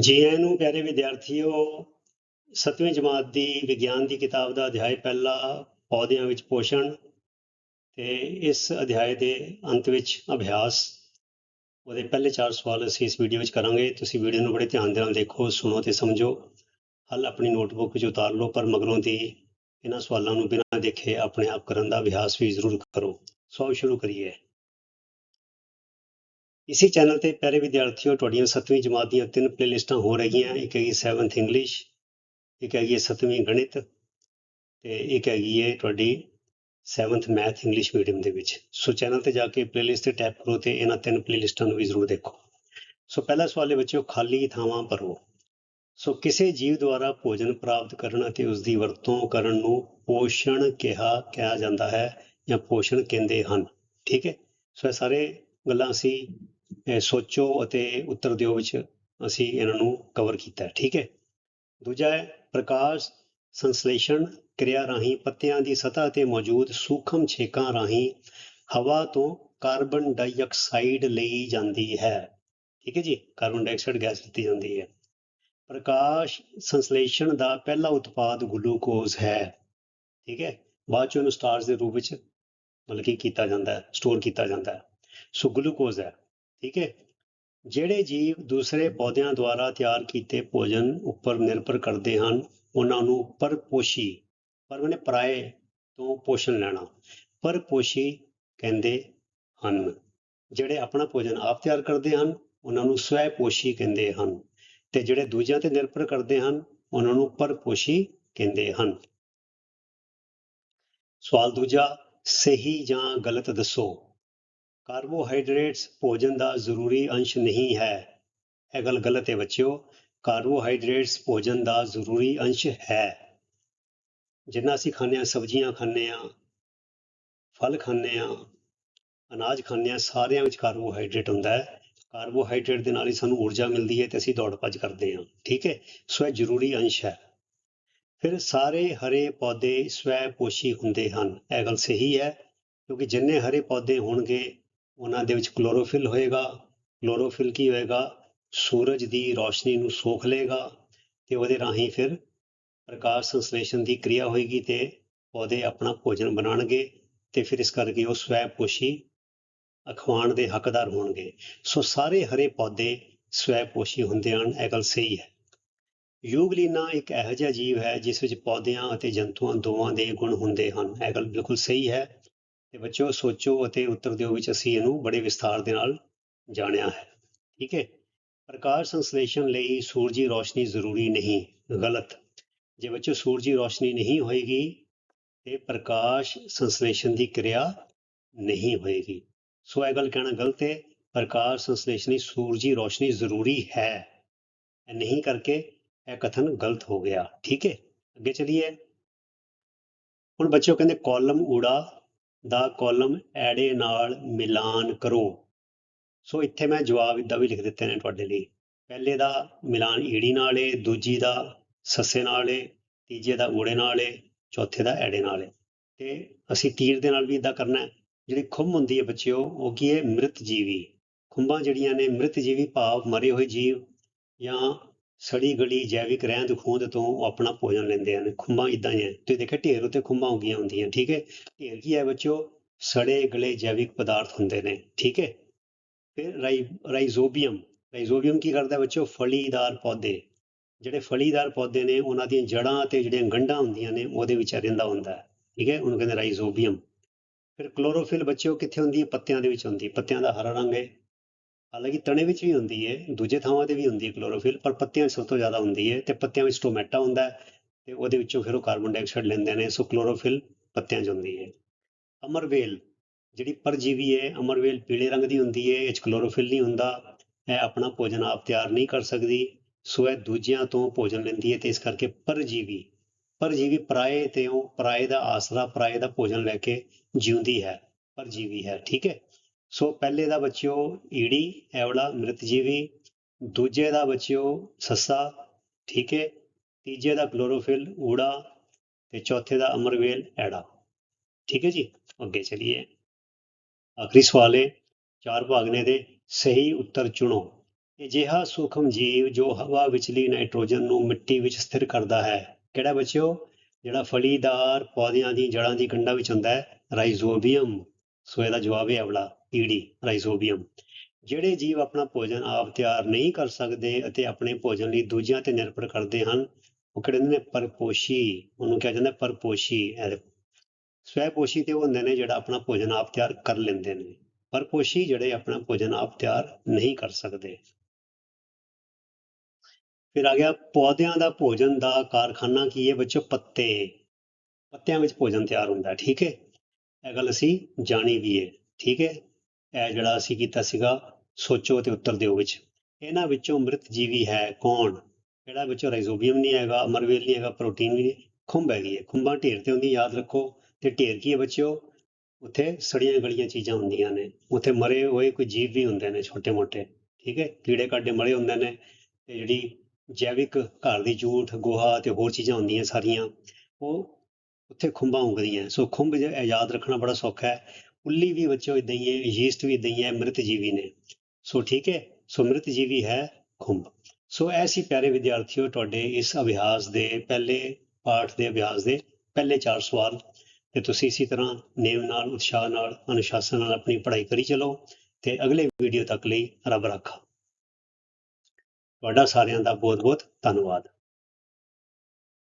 ਜੀ ਆਇਆਂ ਨੂੰ ਪਿਆਰੇ ਵਿਦਿਆਰਥੀਓ, ਸੱਤਵੀਂ ਜਮਾਤ ਦੀ ਵਿਗਿਆਨ ਦੀ ਕਿਤਾਬ ਦਾ ਅਧਿਆਇ ਪਹਿਲਾ ਪੌਦਿਆਂ ਵਿੱਚ ਪੋਸ਼ਣ ਤੇ ਇਸ ਅਧਿਆਇ ਦੇ ਅੰਤ ਵਿੱਚ ਅਭਿਆਸ, ਉਹਦੇ ਪਹਿਲੇ ਚਾਰ ਸਵਾਲ ਅਸੀਂ ਇਸ ਵੀਡੀਓ ਵਿੱਚ ਕਰਾਂਗੇ। ਤੁਸੀਂ ਵੀਡੀਓ ਨੂੰ ਬੜੇ ਧਿਆਨ ਦੇ ਨਾਲ ਦੇਖੋ, ਸੁਣੋ ਤੇ ਸਮਝੋ। ਹੱਲ ਆਪਣੀ ਨੋਟਬੁੱਕ ਵਿੱਚ ਉਤਾਰ ਲਓ, ਪਰ ਮਗਰੋਂ ਦੀ ਇਹਨਾਂ ਸਵਾਲਾਂ ਨੂੰ ਬਿਨਾਂ ਦੇਖੇ ਆਪਣੇ ਆਪ ਕਰਨ ਦਾ ਅਭਿਆਸ ਵੀ ਜ਼ਰੂਰ ਕਰੋ। ਸੋ ਸ਼ੁਰੂ ਕਰੀਏ। ਇਸੇ ਚੈਨਲ ਤੇ ਪਿਆਰੇ ਵਿਦਿਆਰਥੀਓ, ਤੁਹਾਡੀਆਂ 7ਵੀਂ ਜਮਾਤ ਦੀਆਂ ਤਿੰਨ ਪਲੇਲਿਸਟਾਂ ਹੋ ਰਹੀਆਂ। ਇੱਕ ਹੈਗੀ 7th ਇੰਗਲਿਸ਼ ਇੱਕ ਹੈਗੀ ਹੈ 7ਵੀਂ ਗਣਿਤ ਤੇ ਇੱਕ ਹੈਗੀ ਹੈ ਤੁਹਾਡੀ 7th ਮੈਥ ਇੰਗਲਿਸ਼ ਮੀਡੀਅਮ ਦੇ ਵਿੱਚ। ਸੋ ਚੈਨਲ ਤੇ ਜਾ ਕੇ ਪਲੇਲਿਸਟ ਤੇ ਟੈਪ ਕਰੋ ਤੇ ਇਹਨਾਂ ਤਿੰਨ ਪਲੇਲਿਸਟਾਂ ਨੂੰ ਵੀ ਜ਼ਰੂਰ ਦੇਖੋ। ਸੋ ਪਹਿਲਾ ਸਵਾਲ ਹੈ ਬੱਚਿਓ, ਖਾਲੀ ਥਾਵਾਂ ਭਰੋ ਸੋ ਕਿਸੇ ਜੀਵ ਦੁਆਰਾ ਭੋਜਨ ਪ੍ਰਾਪਤ ਕਰਨ ਅਤੇ ਉਸ ਦੀ ਵਰਤੋਂ ਕਰਨ ਨੂੰ ਪੋਸ਼ਣ ਕਿਹਾ ਕਿਹਾ ਜਾਂਦਾ ਹੈ ਜਾਂ ਪੋਸ਼ਣ ਕਹਿੰਦੇ ਹਨ। ਠੀਕ ਹੈ? ਸੋ ਇਹ ਸਾਰੇ ਗੱਲਾਂ ਅਸੀਂ ਸੋਚੋ ਅਤੇ ਉੱਤਰ ਦਿਓ ਵਿੱਚ ਅਸੀਂ ਇਹਨਾਂ ਨੂੰ ਕਵਰ ਕੀਤਾ ਠੀਕ ਹੈ? ਦੂਜਾ ਹੈ, ਪ੍ਰਕਾਸ਼ ਸੰਸਲੇਸ਼ਣ ਕਿਰਿਆ ਰਾਹੀਂ ਪੱਤਿਆਂ ਦੀ ਸਤਹ ਤੇ ਮੌਜੂਦ ਸੂਖਮ ਛੇਕਾਂ ਰਾਹੀਂ ਹਵਾ ਤੋਂ ਕਾਰਬਨ ਡਾਈਆਕਸਾਈਡ ਲਈ ਜਾਂਦੀ ਹੈ, ਠੀਕ ਹੈ ਜੀ? ਕਾਰਬਨ ਡਾਈਆਕਸਾਈਡ ਗੈਸ ਦਿੱਤੀ ਜਾਂਦੀ ਹੈ। ਪ੍ਰਕਾਸ਼ ਸੰਸਲੇਸ਼ਣ ਦਾ ਪਹਿਲਾ ਉਤਪਾਦ ਗਲੂਕੋਜ਼ ਹੈ, ਠੀਕ ਹੈ? ਬਾਅਦ ਚ ਉਹਨੂੰ ਸਟਾਰਸ ਦੇ ਰੂਪ ਵਿੱਚ ਮਤਲਬ ਕਿ ਕੀਤਾ ਜਾਂਦਾ ਹੈ ਸਟੋਰ ਕੀਤਾ ਜਾਂਦਾ ਹੈ। ਸੋ ਗਲੂਕੋਜ਼ ਹੈ। ਠੀਕ ਹੈ? ਜਿਹੜੇ ਜੀਵ ਦੂਸਰੇ ਪੌਦਿਆਂ ਦੁਆਰਾ ਤਿਆਰ ਕੀਤੇ ਭੋਜਨ ਉੱਪਰ ਨਿਰਭਰ ਕਰਦੇ ਹਨ, ਉਹਨਾਂ ਨੂੰ ਪਰਪੋਸ਼ੀ, ਪਰ ਉਹਨੇ ਪਰਾਏ ਤੋਂ ਪੋਸ਼ਣ ਲੈਣਾ। ਪਰਪੋਸ਼ੀ ਕਹਿੰਦੇ ਹਨ, ਜਿਹੜੇ ਆਪਣਾ ਭੋਜਨ ਆਪ ਤਿਆਰ ਕਰਦੇ ਹਨ, ਉਹਨਾਂ ਨੂੰ ਸਵੈ ਪੋਸ਼ੀ ਕਹਿੰਦੇ ਹਨ ਤੇ ਜਿਹੜੇ ਦੂਜਿਆਂ ਤੇ ਨਿਰਭਰ ਕਰਦੇ ਹਨ, ਉਹਨਾਂ ਨੂੰ ਪਰਪੋਸ਼ੀ ਕਹਿੰਦੇ ਹਨ। ਸਵਾਲ ਦੂਜਾ, ਸਹੀ ਜਾਂ ਗਲਤ ਦੱਸੋ। ਕਾਰਬੋਹਾਈਡਰੇਟਸ ਭੋਜਨ ਦਾ ਜ਼ਰੂਰੀ ਅੰਸ਼ ਨਹੀਂ ਹੈ। ਇਹ ਗੱਲ ਗਲਤ ਹੈ ਬੱਚਿਓ। ਕਾਰਬੋਹਾਈਡਰੇਟਸ ਭੋਜਨ ਦਾ ਜ਼ਰੂਰੀ ਅੰਸ਼ ਹੈ। ਜਿੰਨਾ ਅਸੀਂ ਖਾਂਦੇ ਹਾਂ, ਸਬਜ਼ੀਆਂ ਖਾਂਦੇ ਹਾਂ, ਫਲ ਖਾਂਦੇ ਹਾਂ, ਅਨਾਜ ਖਾਂਦੇ ਹਾਂ, ਸਾਰਿਆਂ ਵਿੱਚ ਕਾਰਬੋਹਾਈਡਰੇਟ ਹੁੰਦਾ ਹੈ। ਕਾਰਬੋਹਾਈਡਰੇਟ ਦੇ ਨਾਲ ਹੀ ਸਾਨੂੰ ਊਰਜਾ ਮਿਲਦੀ ਹੈ ਤੇ ਅਸੀਂ ਦੌੜ ਭੱਜ ਕਰਦੇ ਹਾਂ। ਠੀਕ ਹੈ? ਸੋ ਇਹ ਜ਼ਰੂਰੀ ਅੰਸ਼ ਹੈ। ਫਿਰ ਸਾਰੇ ਹਰੇ ਪੌਦੇ ਸਵੈ ਪੋਸ਼ੀ ਹੁੰਦੇ ਹਨ। ਇਹ ਗੱਲ ਸਹੀ ਹੈ, ਕਿਉਂਕਿ ਜਿੰਨੇ ਹਰੇ ਪੌਦੇ ਹੋਣਗੇ ਉਹਨਾਂ ਦੇ ਵਿੱਚ ਕਲੋਰੋਫਿਲ ਹੋਏਗਾ ਕਲੋਰੋਫਿਲ ਕੀ ਹੋਏਗਾ? ਸੂਰਜ ਦੀ ਰੋਸ਼ਨੀ ਨੂੰ ਸੋਖ ਲਏਗਾ ਤੇ ਉਹਦੇ ਰਾਹੀਂ ਫਿਰ ਪ੍ਰਕਾਸ਼ ਸੰਸਲੇਸ਼ਣ ਦੀ ਕਿਰਿਆ ਹੋਏਗੀ ਤੇ ਪੌਦੇ ਆਪਣਾ ਭੋਜਨ ਬਣਾਉਣਗੇ ਤੇ ਫਿਰ ਇਸ ਕਰਕੇ ਉਹ ਸਵੈ ਪੋਸ਼ੀ ਅਖਵਾਣ ਦੇ ਹੱਕਦਾਰ ਹੋਣਗੇ। ਸੋ ਸਾਰੇ ਹਰੇ ਪੌਦੇ ਸਵੈ ਪੋਸ਼ੀ ਹੁੰਦੇ ਹਨ, ਇਹ ਗੱਲ ਸਹੀ ਹੈ। ਯੂਗਲੀਨਾ ਇੱਕ ਇਹੋ ਜਿਹਾ ਜੀਵ ਹੈ ਜਿਸ ਵਿੱਚ ਪੌਦਿਆਂ ਅਤੇ ਜੰਤੂਆਂ ਦੋਵਾਂ ਦੇ ਗੁਣ ਹੁੰਦੇ ਹਨ, ਇਹ ਗੱਲ ਬਿਲਕੁਲ ਸਹੀ ਹੈ। ਤੇ ਬੱਚਿਓ ਸੋਚੋ ਅਤੇ ਉੱਤਰ ਦਿਓ ਵਿੱਚ ਅਸੀਂ ਇਹਨੂੰ ਬੜੇ ਵਿਸਥਾਰ ਦੇ ਨਾਲ ਜਾਣਿਆ ਹੈ। ਠੀਕ ਹੈ? ਪ੍ਰਕਾਸ਼ ਸੰਸਲੇਸ਼ਣ ਲਈ ਸੂਰਜੀ ਰੋਸ਼ਨੀ ਜ਼ਰੂਰੀ ਨਹੀਂ, ਗਲਤ। ਜੇ ਬੱਚਿਓ ਸੂਰਜੀ ਰੋਸ਼ਨੀ ਨਹੀਂ ਹੋਏਗੀ, ਤੇ ਪ੍ਰਕਾਸ਼ ਸੰਸਲੇਸ਼ਣ ਦੀ ਕਿਰਿਆ ਨਹੀਂ ਹੋਏਗੀ। ਸੋ ਇਹ ਗੱਲ ਕਹਿਣਾ ਗਲਤ ਹੈ, ਪ੍ਰਕਾਸ਼ ਸੰਸਲੇਸ਼ਨ ਲਈ ਸੂਰਜੀ ਰੋਸ਼ਨੀ ਜ਼ਰੂਰੀ ਹੈ। ਇਹ ਨਹੀਂ ਕਰਕੇ ਇਹ ਕਥਨ ਗਲਤ ਹੋ ਗਿਆ। ਠੀਕ ਹੈ? ਅੱਗੇ ਚਲੀਏ। ਹੁਣ ਬੱਚਿਓ ਕਹਿੰਦੇ ਕਾਲਮ ਊੜਾ ਦਾ ਕਾਲਮ ਐੜੇ ਨਾਲ ਮਿਲਾਨ ਕਰੋ। ਸੋ ਇੱਥੇ ਮੈਂ ਜਵਾਬ ਇਦਾਂ ਵੀ ਲਿਖ ਦਿੱਤੇ ਨੇ ਤੁਹਾਡੇ ਲਈ। ਪਹਿਲੇ ਦਾ ਮਿਲਾਨ ਈੜੀ ਨਾਲ ਏ ਦੂਜੀ ਦਾ ਸੱਸੇ ਨਾਲ ਏ ਤੀਜੇ ਦਾ ਊੜੇ ਨਾਲ ਏ ਚੌਥੇ ਦਾ ਐੜੇ ਨਾਲ। ਏ ਤੇ ਅਸੀਂ ਤੀਰ ਦੇ ਨਾਲ ਵੀ ਇਦਾਂ ਕਰਨਾ ਹੈ। ਜਿਹੜੀ ਖੁੰਮ ਹੁੰਦੀ ਹੈ ਬੱਚਿਓ, ਉਹ ਕੀ ਹੈ? ਮ੍ਰਿਤ ਜੀਵੀ ਖੁੰਬਾਂ ਜਿਹੜੀਆਂ ਨੇ ਮ੍ਰਿਤ ਜੀਵੀ ਭਾਵ ਮਰੇ ਹੋਏ ਜੀਵ ਜਾਂ ਸੜੀ ਗਲੀ ਜੈਵਿਕ ਰਹਿੰਦ ਖੂੰਦ ਤੋਂ ਉਹ ਆਪਣਾ ਭੋਜਨ ਲੈਂਦੇ ਹਨ ਖੁੰਮਾਂ ਇਦਾਂ ਹੀ ਹੈ। ਤੁਸੀਂ ਦੇਖਿਆ ਢੇਰ ਉਤੇ ਖੁੰਮਾਂ ਉਗੀਆਂ ਹੁੰਦੀਆਂ, ਠੀਕ ਹੈ? ਢੇਰ ਕੀ ਹੈ ਬੱਚਿਓ? ਸੜੇ ਗਲੇ ਜੈਵਿਕ ਪਦਾਰਥ ਹੁੰਦੇ ਨੇ, ਠੀਕ ਹੈ? ਫਿਰ ਰਾਈਜ਼ੋਬੀਅਮ ਰਾਈਜ਼ੋਬੀਅਮ ਕੀ ਕਰਦਾ ਬੱਚਿਓ? ਫਲੀਦਾਰ ਪੌਦੇ, ਜਿਹੜੇ ਫਲੀਦਾਰ ਪੌਦੇ ਨੇ, ਉਹਨਾਂ ਦੀਆਂ ਜੜਾਂ ਤੇ ਜਿਹੜੀਆਂ ਗੰਢਾਂ ਹੁੰਦੀਆਂ ਨੇ, ਉਹਦੇ ਵਿੱਚ ਰਹਿੰਦਾ ਹੁੰਦਾ ਹੈ, ਠੀਕ ਹੈ? ਉਹਨੂੰ ਕਹਿੰਦੇ ਰਾਈਜ਼ੋਬੀਅਮ। ਫਿਰ ਕਲੋਰੋਫਿਲ ਬੱਚਿਓ ਕਿੱਥੇ ਹੁੰਦੀ ਹੈ? ਪੱਤਿਆਂ ਦੇ ਵਿੱਚ ਹੁੰਦੀ ਪੱਤਿਆਂ ਦਾ ਹਰਾ ਰੰਗ ਹੈ। ਹਾਲਾਂਕਿ ਤਣੇ ਵਿੱਚ ਵੀ ਹੁੰਦੀ ਹੈ, ਦੂਜੇ ਥਾਵਾਂ ਤੇ ਵੀ ਹੁੰਦੀ ਹੈ ਕਲੋਰੋਫਿਲ ਪਰ ਪੱਤਿਆਂ ਵਿੱਚ ਸਭ ਤੋਂ ਜ਼ਿਆਦਾ ਹੁੰਦੀ ਹੈ ਤੇ ਪੱਤਿਆਂ ਵਿੱਚ ਟੋਮੈਟਾ ਹੁੰਦਾ ਹੈ ਤੇ ਉਹਦੇ ਵਿੱਚੋਂ ਫਿਰ ਉਹ ਕਾਰਬਨ ਡਾਈਆਕਸਾਈਡ ਲੈਂਦੇ ਨੇ, ਸੋ ਕਲੋਰੋਫਿਲ ਪੱਤਿਆਂ 'ਚ ਹੁੰਦੀ ਹੈ। ਅਮਰਵੇਲ, ਜਿਹੜੀ ਪਰਜੀਵੀ ਹੈ, ਅਮਰਵੇਲ ਪੀਲੇ ਰੰਗ ਦੀ ਹੁੰਦੀ ਹੈ, ਇਹ 'ਚ ਕਲੋਰੋਫਿਲ ਨਹੀਂ ਹੁੰਦਾ, ਇਹ ਆਪਣਾ ਭੋਜਨ ਆਪ ਤਿਆਰ ਨਹੀਂ ਕਰ ਸਕਦੀ, ਸੋ ਇਹ ਦੂਜਿਆਂ ਤੋਂ ਭੋਜਨ ਲੈਂਦੀ ਹੈ ਤੇ ਇਸ ਕਰਕੇ ਪਰਜੀਵੀ ਪਰਜੀਵੀ ਪਰਾਏ ਤੇ ਉਹ ਪਰਾਏ ਦਾ ਆਸਰਾ, ਪਰਾਏ ਦਾ ਭੋਜਨ ਲੈ ਕੇ ਜਿਉਂਦੀ ਹੈ, ਪਰਜੀਵੀ ਹੈ, ਠੀਕ ਹੈ? ਸੋ ਪਹਿਲੇ ਦਾ ਬੱਚਿਓ ਈੜੀ, ਐਵਲਾ ਮ੍ਰਿਤ ਜੀਵੀ ਦੂਜੇ ਦਾ ਬੱਚਿਓ ਸੱਸਾ, ਠੀਕ ਹੈ ਤੀਜੇ ਦਾ ਕਲੋਰੋਫਿਲ, ਊੜਾ ਤੇ ਚੌਥੇ ਦਾ ਅਮਰਵੇਲ, ਐੜਾ। ਠੀਕ ਹੈ ਜੀ? ਅੱਗੇ ਚਲੀਏ। ਆਖਰੀ ਸਵਾਲ ਹੈ ਚਾਰ ਭਾਗ ਨੇ ਦੇ, ਸਹੀ ਉੱਤਰ ਚੁਣੋ। ਅਜਿਹਾ ਸੂਖਮ ਜੀਵ ਜੋ ਹਵਾ ਵਿਚਲੀ ਨਾਈਟ੍ਰੋਜਨ ਨੂੰ ਮਿੱਟੀ ਵਿੱਚ ਸਥਿਰ ਕਰਦਾ ਹੈ, ਕਿਹੜਾ ਬੱਚਿਓ? ਜਿਹੜਾ ਫਲੀਦਾਰ ਪੌਦਿਆਂ ਦੀ ਜੜ੍ਹਾਂ ਦੀ ਗੰਢਾਂ ਵਿੱਚ ਹੁੰਦਾ ਹੈ, ਰਾਈਜ਼ੋਬੀਅਮ। ਸੋ ਇਹਦਾ ਜਵਾਬ ਹੈ ਅਵਲਾ ਈੜੀ ਰਾਈਜ਼ੋਬੀਅਮ। ਜਿਹੜੇ ਜੀਵ ਆਪਣਾ ਭੋਜਨ ਆਪ ਤਿਆਰ ਨਹੀਂ ਕਰ ਸਕਦੇ ਅਤੇ ਆਪਣੇ ਭੋਜਨ ਲਈ ਦੂਜਿਆਂ ਤੇ ਨਿਰਭਰ ਕਰਦੇ ਹਨ, ਉਹ ਕਿਹੜੇ ਨੇ? ਪਰਪੋਸ਼ੀ, ਉਹਨੂੰ ਕਿਹਾ ਜਾਂਦਾ ਪਰਪੋਸ਼ੀ, ਇਹ ਦੇਖੋ। ਸਵੈਪੋਸ਼ੀ ਤੇ ਉਹ ਹੁੰਦੇ ਨੇ ਜਿਹੜਾ ਆਪਣਾ ਭੋਜਨ ਆਪ ਤਿਆਰ ਕਰ ਲੈਂਦੇ ਨੇ। ਪਰਪੋਸ਼ੀ ਜਿਹੜੇ ਆਪਣਾ ਭੋਜਨ ਆਪ ਤਿਆਰ ਨਹੀਂ ਕਰ ਸਕਦੇ। ਫਿਰ ਆ ਗਿਆ ਪੌਦਿਆਂ ਦਾ ਭੋਜਨ ਦਾ ਕਾਰਖਾਨਾ ਕੀ ਹੈ ਬੱਚੋ? ਪੱਤੇ। ਪੱਤਿਆਂ ਵਿੱਚ ਭੋਜਨ ਤਿਆਰ ਹੁੰਦਾ, ਠੀਕ ਹੈ? ਇਹ ਗੱਲ ਅਸੀਂ ਜਾਣੀ ਵੀ ਹੈ, ਠੀਕ ਹੈ? ਇਹ ਜਿਹੜਾ ਅਸੀਂ ਕੀਤਾ ਸੀਗਾ, ਸੋਚੋ ਤੇ ਉੱਤਰ ਦਿਓ ਵਿੱਚ। ਇਹਨਾਂ ਵਿੱਚੋਂ ਮ੍ਰਿਤ ਜੀਵੀ ਹੈ ਕੌਣ? ਕਿਹੜਾ ਵਿੱਚੋਂ ਰਾਈਜ਼ੋਬੀਅਮ ਨਹੀਂ ਹੈਗਾ, ਅਮਰਵੇਲ ਨਹੀਂ ਹੈਗਾ ਪ੍ਰੋਟੀਨ ਵੀ ਨਹੀਂ ਖੁੰਬ ਹੈਗੀ ਹੈ। ਖੁੰਬਾਂ ਢੇਰ ਤੇ ਹੁੰਦੀ, ਯਾਦ ਰੱਖੋ। ਤੇ ਢੇਰ ਕੀ ਹੈ ਬੱਚਿਓ? ਉੱਥੇ ਸੜੀਆਂ ਗਲੀਆਂ ਚੀਜ਼ਾਂ ਹੁੰਦੀਆਂ ਨੇ। ਉੱਥੇ ਮਰੇ ਹੋਏ ਕੋਈ ਜੀਵ ਵੀ ਹੁੰਦੇ ਨੇ ਛੋਟੇ ਮੋਟੇ, ਠੀਕ ਹੈ? ਕੀੜੇ ਕਾਡੇ ਮਰੇ ਹੁੰਦੇ ਨੇ। ਤੇ ਜਿਹੜੀ ਜੈਵਿਕ ਘਰ ਦੀ ਜੂਠ, ਗੋਹਾ ਤੇ ਹੋਰ ਚੀਜ਼ਾਂ ਹੁੰਦੀਆਂ ਸਾਰੀਆਂ, ਉਹ ਉੱਥੇ ਖੁੰਬਾਂ ਉਗਦੀਆਂ। ਸੋ ਖੁੰਭ ਯਾਦ ਰੱਖਣਾ ਬੜਾ ਸੌਖਾ ਹੈ। ਉੱਲੀ ਵੀ ਬੱਚਿਓ ਇਦਾਂ ਹੀ ਹੈ, ਯੀਸਟ ਵੀ ਇਦਾਂ ਹੀ ਹੈ ਮ੍ਰਿਤ ਜੀਵੀ ਨੇ। ਸੋ ਠੀਕ ਹੈ, ਸੋ ਮ੍ਰਿਤ ਜੀਵੀ ਹੈ ਖੁੰਭ। ਸੋ ਐਸੀ ਪਿਆਰੇ ਵਿਦਿਆਰਥੀਓ ਤੁਹਾਡੇ ਇਸ ਅਭਿਆਸ ਦੇ, ਪਹਿਲੇ ਪਾਠ ਦੇ ਅਭਿਆਸ ਦੇ ਪਹਿਲੇ ਚਾਰ ਸਵਾਲ। ਤੇ ਤੁਸੀਂ ਇਸੇ ਤਰ੍ਹਾਂ ਨੇਮ ਨਾਲ, ਉਤਸ਼ਾਹ ਨਾਲ, ਅਨੁਸ਼ਾਸਨ ਨਾਲ ਆਪਣੀ ਪੜ੍ਹਾਈ ਕਰੀ ਚਲੋ ਤੇ ਅਗਲੇ ਵੀਡੀਓ ਤੱਕ ਲਈ ਰੱਬ ਰਾਖਾ। ਤੁਹਾਡਾ ਸਾਰਿਆਂ ਦਾ ਬਹੁਤ ਬਹੁਤ ਧੰਨਵਾਦ।